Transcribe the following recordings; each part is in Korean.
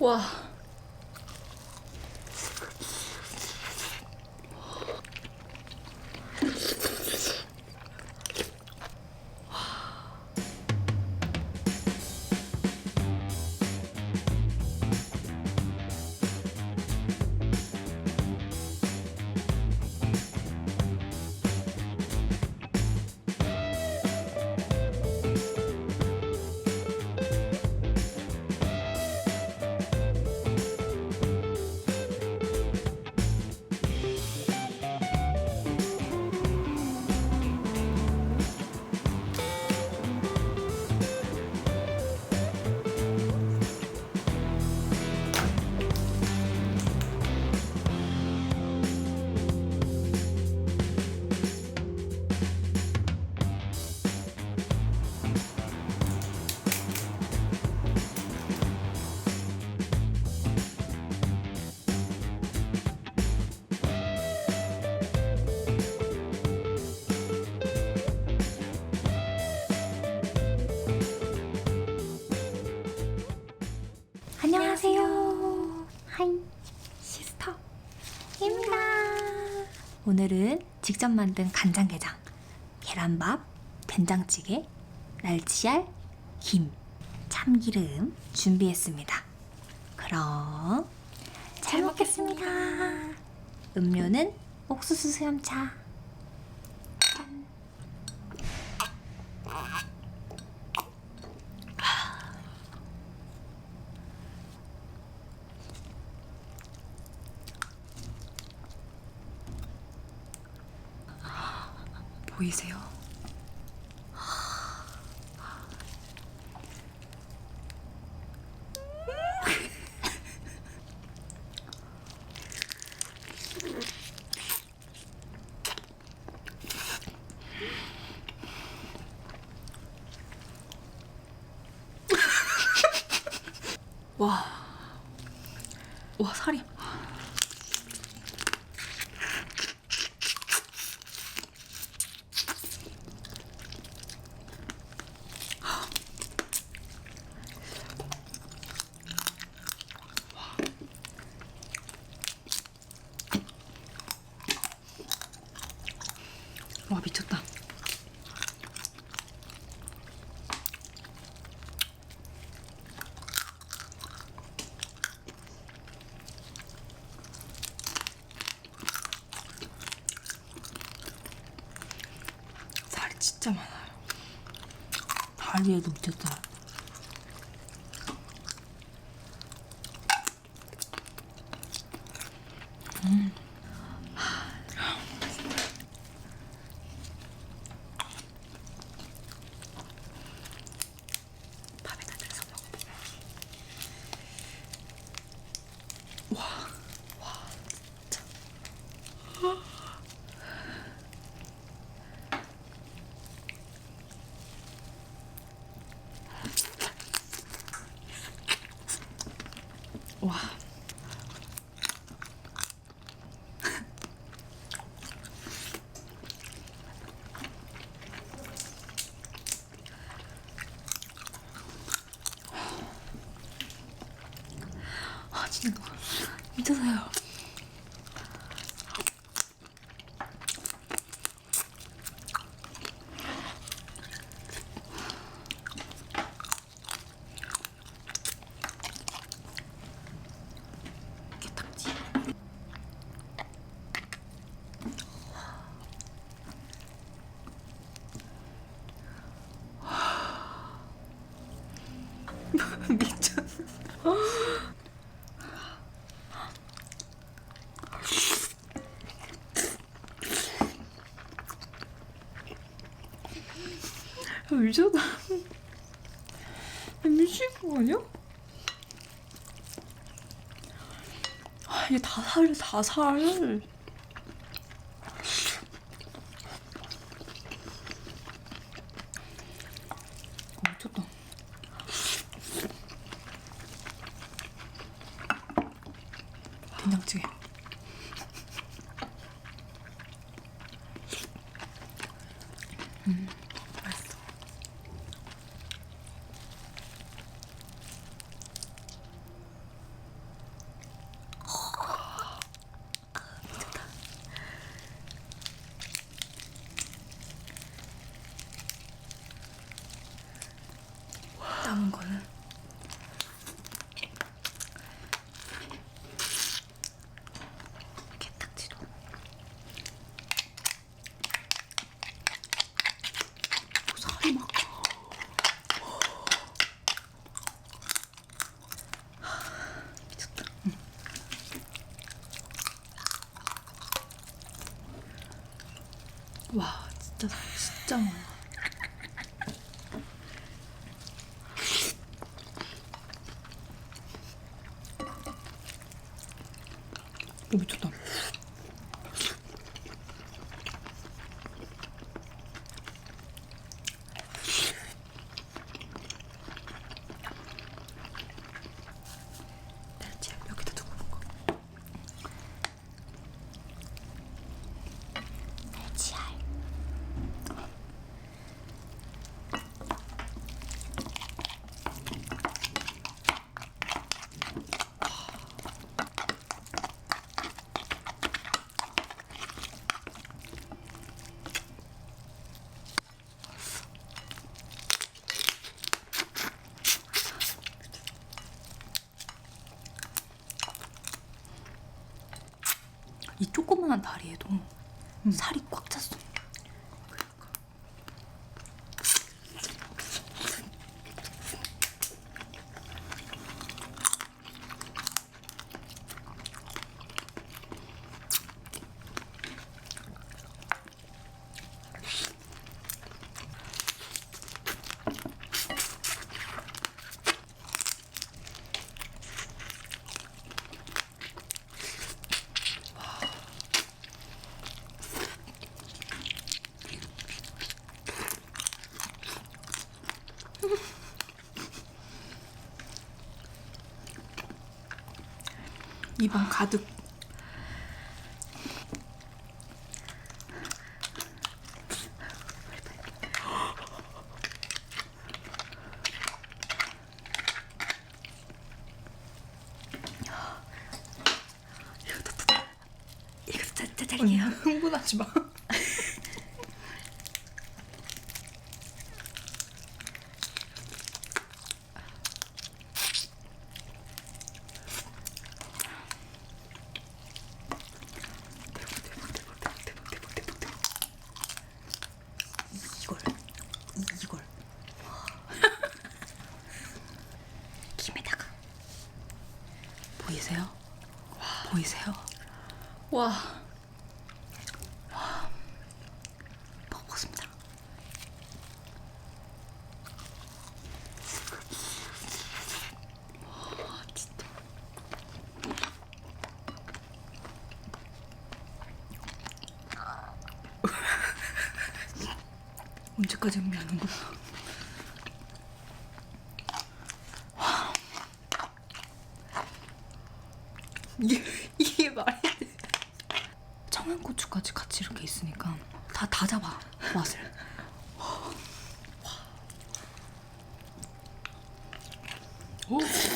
와. 오늘은 직접 만든 간장게장, 계란밥, 된장찌개, 날치알, 김, 참기름 준비했습니다. 그럼 잘 먹겠습니다. 음료는 옥수수 수염차. 보이세요? 와. 와, 살이. 와, 미쳤다. 살이 진짜 많아요. 다리에도 미쳤다. 너무 미쳤어요. 게딱지. 미쳤어. 아, 미쳤다. 미친 거 아니야? 아, 이게 다 살, 다 살. 와 진짜 진짜 많아. 이 조그만한 다리에도 살이 꽉 찼어. 입안 가득. 이것도 뜯어. 이것도 짜- 짜잘게요. 흥분하지 마. 이걸 이, 이걸 김에다가 보이세요? 보이세요? 와. 와. 먹어보겠습니다. 와, 진짜. 언제까지 음미하는 거야? Ooh.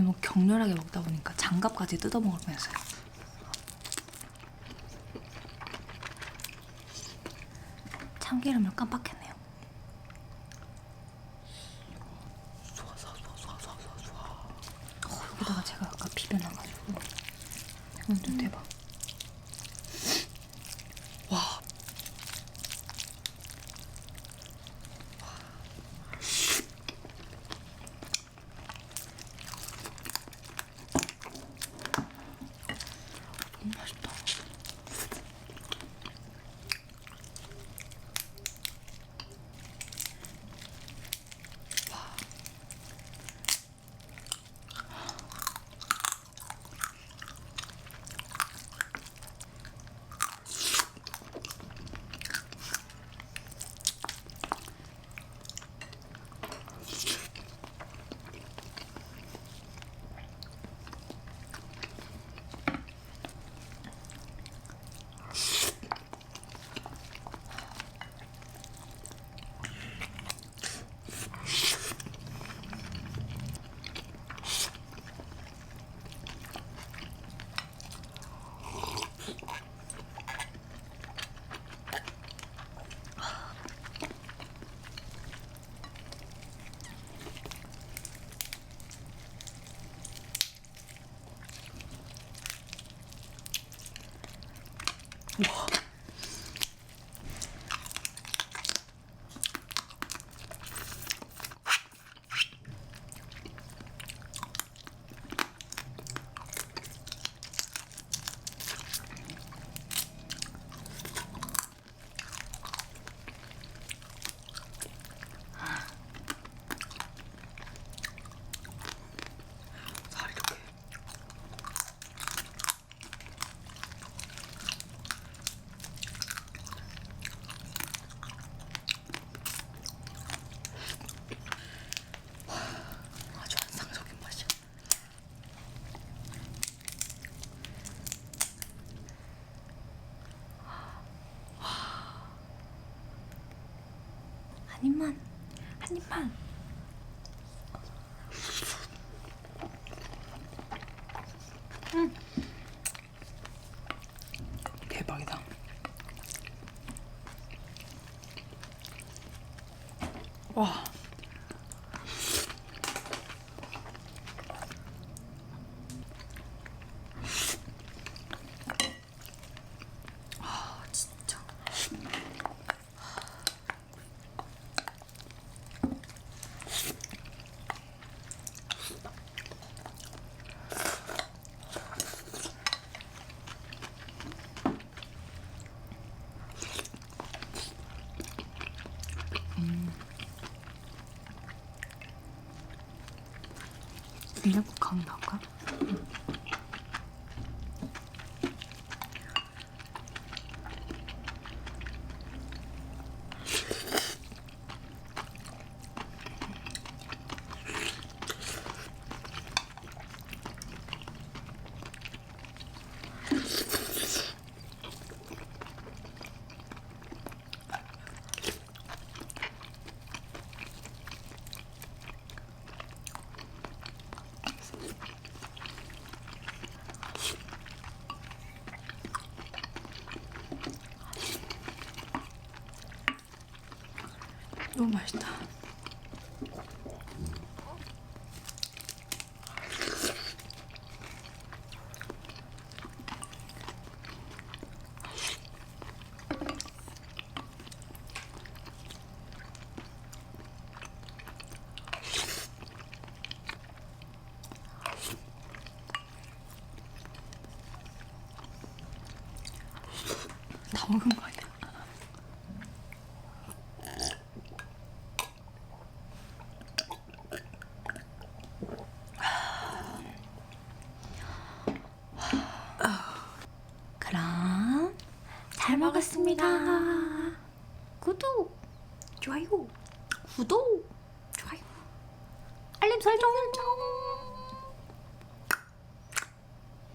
너무 격렬하게 먹다 보니까 장갑까지 뜯어 먹을 뻔했어요. 참기름을 깜빡했네 대박이다. 와. 감이 날까? 너무 맛있다. 먹은 거야.